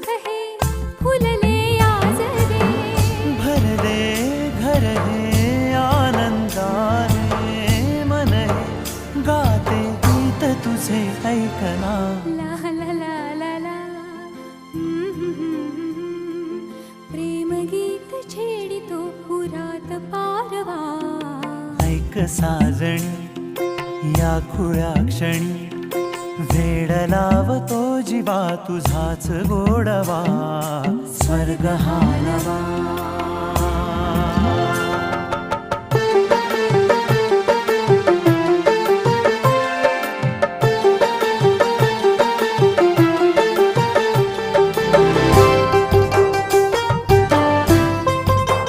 सुख हे गाते गीत तुझे ऐकना। ला प्रेम गीत छेडितो पुरात पारवा। ऐक साजणी या खुळ्या क्षणी वेळ लावतो जीवा तुझाच गोडवा. स्वर्ग हा नवा.